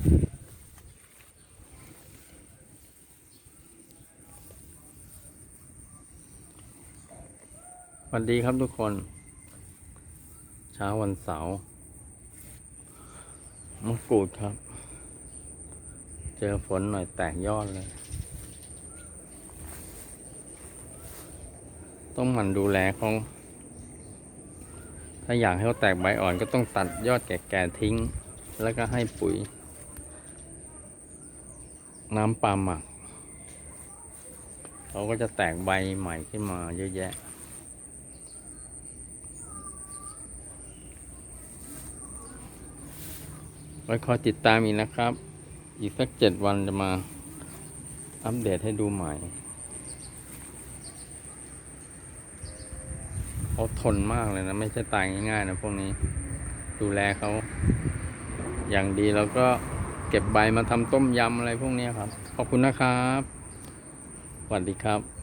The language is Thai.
สวัสดีครับทุกคน เช้าวันเสาร์มะกรูดครับ เจอฝนหน่อยแตกยอดเลย ต้องหมั่นดูแลของ ถ้าอยากให้เขาแตกใบอ่อนก็ต้องตัดยอดแก่ๆทิ้ง แล้วก็ให้ปุ๋ย น้ำปลาหมักเขาก็จะแตกใบใหม่ขึ้นมาเยอะแยะ ไว้คอยติดตามอีกนะครับ อีกสักเจ็ดวันจะมาอัปเดตให้ดูใหม่เขาทนมากเลยนะ ไม่ใช่ตายง่ายๆนะพวกนี้ ดูแลเขาอย่างดีแล้วก็ เก็บใบมาทำต้มยำอะไรพวกนี้ครับ ขอบคุณนะครับสวัสดีครับ